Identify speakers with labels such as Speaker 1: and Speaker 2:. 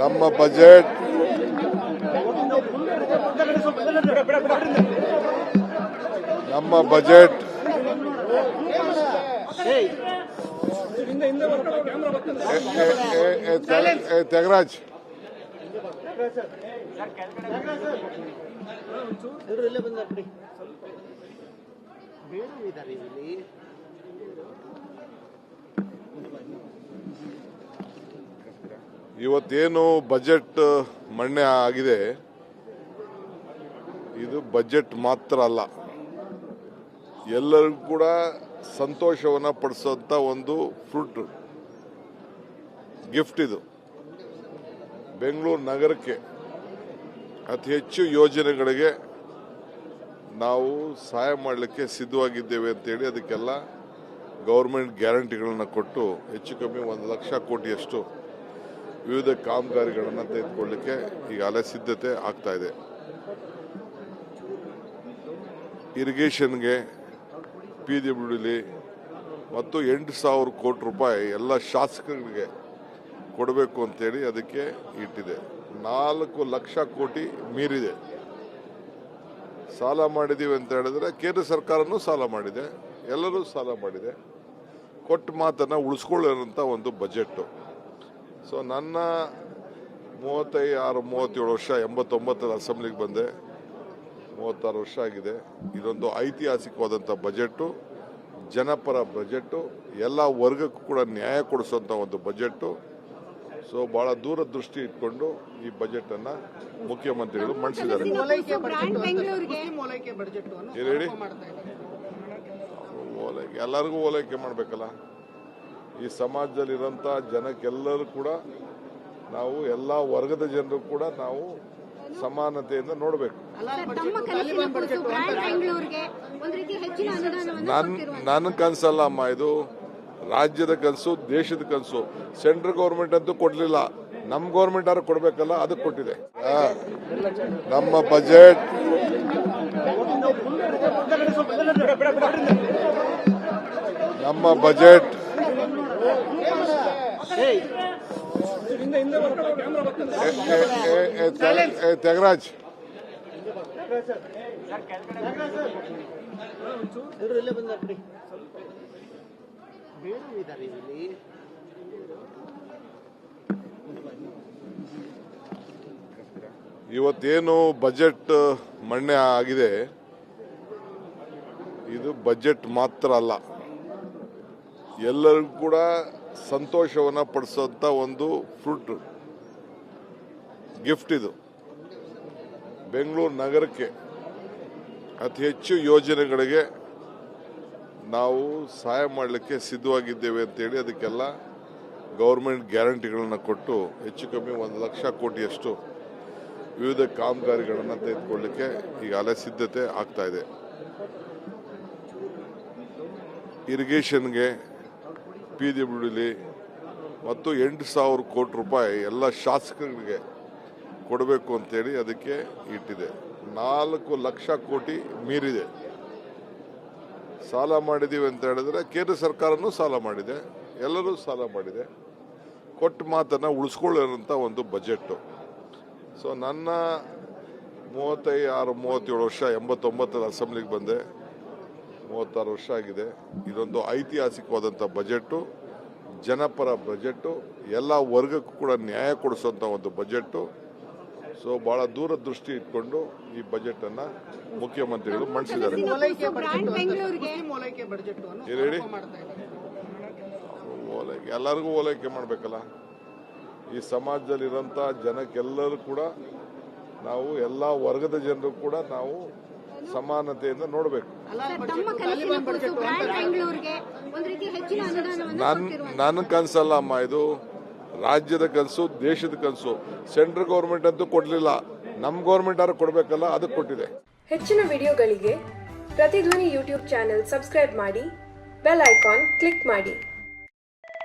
Speaker 1: ನಮ್ಮ ಬಜೆಟ್ ನಮ್ಮ ಬಜೆಟ್ ತ್ಯಾಗರಾಜ್.
Speaker 2: ಬೇರೆ
Speaker 1: ಇವತ್ತೇನು ಬಜೆಟ್ ಮಣ್ಣೆ ಆಗಿದೆ? ಇದು ಬಜೆಟ್ ಮಾತ್ರ ಅಲ್ಲ. ಎಲ್ಲರಿಗೂ ಕೂಡ ಸಂತೋಷವನ್ನು ಪಡಿಸುವಂತ ಒಂದು ಫ್ರೂಟ್ ಗಿಫ್ಟ್ ಇದು. ಬೆಂಗಳೂರು ನಗರಕ್ಕೆ ಅತಿ ಹೆಚ್ಚು ಯೋಜನೆಗಳಿಗೆ ನಾವು ಸಹಾಯ ಮಾಡಲಿಕ್ಕೆ ಸಿದ್ಧವಾಗಿದ್ದೇವೆ ಅಂತೇಳಿ ಅದಕ್ಕೆಲ್ಲ ಗೌರ್ಮೆಂಟ್ ಗ್ಯಾರಂಟಿಗಳನ್ನು ಕೊಟ್ಟು ಹೆಚ್ಚು ಕಮ್ಮಿ ಒಂದು ಲಕ್ಷ ಕೋಟಿಯಷ್ಟು ವಿವಿಧ ಕಾಮಗಾರಿಗಳನ್ನು ತೆಗೆದುಕೊಳ್ಳಲಿಕ್ಕೆ ಅಲೆ ಸಿದ್ಧತೆ ಆಗ್ತಾ ಇದೆ. ಇರಿಗೇಷನ್ಗೆ ಪಿ ಡಬ್ಲ್ಯೂಡಿಲಿ ಮತ್ತು ಎಂಟು ಸಾವಿರ ಕೋಟಿ ರೂಪಾಯಿ ಎಲ್ಲ ಶಾಸಕರಿಗೆ ಕೊಡಬೇಕು ಅಂತೇಳಿ ಅದಕ್ಕೆ ಇಟ್ಟಿದೆ. ನಾಲ್ಕು ಲಕ್ಷ ಕೋಟಿ ಮೀರಿದೆ. ಸಾಲ ಮಾಡಿದ್ದೀವಿ ಅಂತ ಹೇಳಿದ್ರೆ ಕೇಂದ್ರ ಸರ್ಕಾರನೂ ಸಾಲ ಮಾಡಿದೆ, ಎಲ್ಲರೂ ಸಾಲ ಮಾಡಿದೆ. ಕೊಟ್ಟ ಮಾತನ್ನು ಉಳಿಸ್ಕೊಳ್ಳೋಂಥ ಒಂದು ಬಜೆಟ್ಟು. ಸೊ ನನ್ನ ಮೂವತ್ತೈದು ಆರು ಮೂವತ್ತೇಳು ವರ್ಷ ಎಂಬತ್ತೊಂಬತ್ತರ ಅಸೆಂಬ್ಲಿಗೆ ಬಂದೆ. ಮೂವತ್ತಾರು ವರ್ಷ ಆಗಿದೆ. ಇದೊಂದು ಐತಿಹಾಸಿಕವಾದಂಥ ಬಜೆಟ್ಟು ಜನಪರ ಬಜೆಟ್ಟು ಎಲ್ಲ ವರ್ಗಕ್ಕೂ ಕೂಡ ನ್ಯಾಯ ಕೊಡಿಸುವಂಥ ಒಂದು ಬಜೆಟ್ಟು. ಸೊ ಬಹಳ ದೂರದೃಷ್ಟಿ ಇಟ್ಕೊಂಡು ಈ ಬಜೆಟ್ ಅನ್ನ ಮುಖ್ಯಮಂತ್ರಿಗಳು ಮಂಡಿಸಿದ್ದಾರೆ. ಹೇಳಿ?
Speaker 2: ಮಾಡ್ತಾ ಇದ್ದಾರೆ.
Speaker 1: ಓಲೈಕೆ ಎಲ್ಲರಿಗೂ ಓಲೈಕೆ ಮಾಡಬೇಕಲ್ಲ? ಈ ಸಮಾಜದಲ್ಲಿರೋಂಥ ಜನಕ್ಕೆಲ್ಲರೂ ಕೂಡ ನಾವು ಎಲ್ಲ ವರ್ಗದ ಜನರು ಕೂಡ ನಾವು ಸಮಾನತೆಯಿಂದ ನೋಡಬೇಕು. ನನ್ನ ಕನಸಲ್ಲ ಅಮ್ಮ ಇದು ರಾಜ್ಯದ ಕನಸು ದೇಶದ ಕನಸು. ಸೆಂಟ್ರಲ್ ಗೌರ್ಮೆಂಟ್ ಅಂತೂ ಕೊಡ್ಲಿಲ್ಲ. ನಮ್ಮ ಗೌರ್ಮೆಂಟ್ ಯಾರು ಕೊಡ್ಬೇಕಲ್ಲ ಅದಕ್ಕೆ ಕೊಟ್ಟಿದೆ. ನಮ್ಮ ಬಜೆಟ್. ನಮ್ಮ ಬಜೆಟ್. ತ್ಯಾಗರಾಜ್ ಇವತ್ತೇನು ಬಜೆಟ್ ಮಣ್ಣೆ ಆಗಿದೆ? ಇದು ಬಜೆಟ್ ಮಾತ್ರ ಅಲ್ಲ. ಎಲ್ಲರಿಗೂ ಕೂಡ ಸಂತೋಷವನ್ನ ಪಡಿಸುವಂತ ಒಂದು ಫ್ರೂಟ್ ಗಿಫ್ಟ್ ಇದು. ಬೆಂಗಳೂರು ನಗರಕ್ಕೆ ಅತಿ ಹೆಚ್ಚು ಯೋಜನೆಗಳಿಗೆ ನಾವು ಸಹಾಯ ಮಾಡಲಿಕ್ಕೆ ಸಿದ್ಧವಾಗಿದ್ದೇವೆ ಅಂತೇಳಿ ಅದಕ್ಕೆಲ್ಲ ಗೌರ್ಮೆಂಟ್ ಗ್ಯಾರಂಟಿಗಳನ್ನು ಕೊಟ್ಟು ಹೆಚ್ಚು ಕಮ್ಮಿ ಒಂದು ಲಕ್ಷ ಕೋಟಿಯಷ್ಟು ವಿವಿಧ ಕಾಮಗಾರಿಗಳನ್ನು ತೆಗೆದುಕೊಳ್ಳಲಿಕ್ಕೆ ಈಗಾಗಲೇ ಸಿದ್ಧತೆ ಆಗ್ತಾ ಇದೆ. ಇರಿಗೇಷನ್ಗೆ ಪಿ ಬಿಡಲಿ ಮತ್ತು ಎಂಟು ಸಾವಿರ ಕೋಟಿ ರೂಪಾಯಿ ಎಲ್ಲ ಶಾಸಕರಿಗೆ ಕೊಡಬೇಕು ಅಂತೇಳಿ ಅದಕ್ಕೆ ಇಟ್ಟಿದೆ. ನಾಲ್ಕು ಲಕ್ಷ ಕೋಟಿ ಮೀರಿದೆ. ಸಾಲ ಮಾಡಿದ್ದೀವಿ ಅಂತ ಹೇಳಿದ್ರೆ ಕೇಂದ್ರ ಸರ್ಕಾರನೂ ಸಾಲ ಮಾಡಿದೆ, ಎಲ್ಲರೂ ಸಾಲ ಮಾಡಿದೆ. ಕೊಟ್ಟ ಮಾತನ್ನು ಉಳಿಸ್ಕೊಳ್ಳೋಂಥ ಒಂದು ಬಜೆಟ್ಟು. ಸೊ ನನ್ನ ಮೂವತ್ತೈದು, ಆರು, ಮೂವತ್ತೇಳು ವರ್ಷ ಎಂಬತ್ತೊಂಬತ್ತರ ಅಸೆಂಬ್ಲಿಗೆ ಬಂದೆ. ಮೂವತ್ತಾರು ವರ್ಷ ಆಗಿದೆ. ಇದೊಂದು ಐತಿಹಾಸಿಕವಾದಂಥ ಬಜೆಟ್ಟು ಜನಪರ ಬಜೆಟ್ಟು ಎಲ್ಲ ವರ್ಗಕ್ಕೂ ಕೂಡ ನ್ಯಾಯ ಕೊಡಿಸುವಂಥ ಒಂದು ಬಜೆಟ್ಟು. ಸೊ ಬಹಳ ದೂರದೃಷ್ಟಿ ಇಟ್ಕೊಂಡು ಈ ಬಜೆಟ್ ಅನ್ನ ಮುಖ್ಯಮಂತ್ರಿಗಳು ಮಂಡಿಸಿದ್ದಾರೆ. ಹೇಳಿ? ಓಲೈಕೆ ಎಲ್ಲರಿಗೂ ಓಲೈಕೆ ಮಾಡಬೇಕಲ್ಲ? ಈ ಸಮಾಜದಲ್ಲಿರೋಂಥ ಜನಕ್ಕೆಲ್ಲರೂ ಕೂಡ ನಾವು ಎಲ್ಲ ವರ್ಗದ ಜನರು ಕೂಡ ನಾವು ಸಮಾನತೆಯಿಂದ ನೋಡಬೇಕು. ನನ್ನ ಕನಸಲ್ಲ ಅಮ್ಮ ಇದು ರಾಜ್ಯದ ಕನಸು ದೇಶದ ಕನಸು. ಸೆಂಟ್ರಲ್ ಗೌರ್ಮೆಂಟ್ ಅಂತೂ ಕೊಡ್ಲಿಲ್ಲ. ನಮ್ಮ ಗೌರ್ಮೆಂಟ್ ಯಾರು ಕೊಡಬೇಕಲ್ಲ ಅದಕ್ಕೆ ಕೊಟ್ಟಿದೆ.
Speaker 3: ಹೆಚ್ಚಿನ ವಿಡಿಯೋಗಳಿಗೆ ಪ್ರತಿಧ್ವನಿ ಯೂಟ್ಯೂಬ್ ಚಾನೆಲ್ ಸಬ್ಸ್ಕ್ರೈಬ್ ಮಾಡಿ ಬೆಲ್ ಐಕಾನ್ ಕ್ಲಿಕ್ ಮಾಡಿ.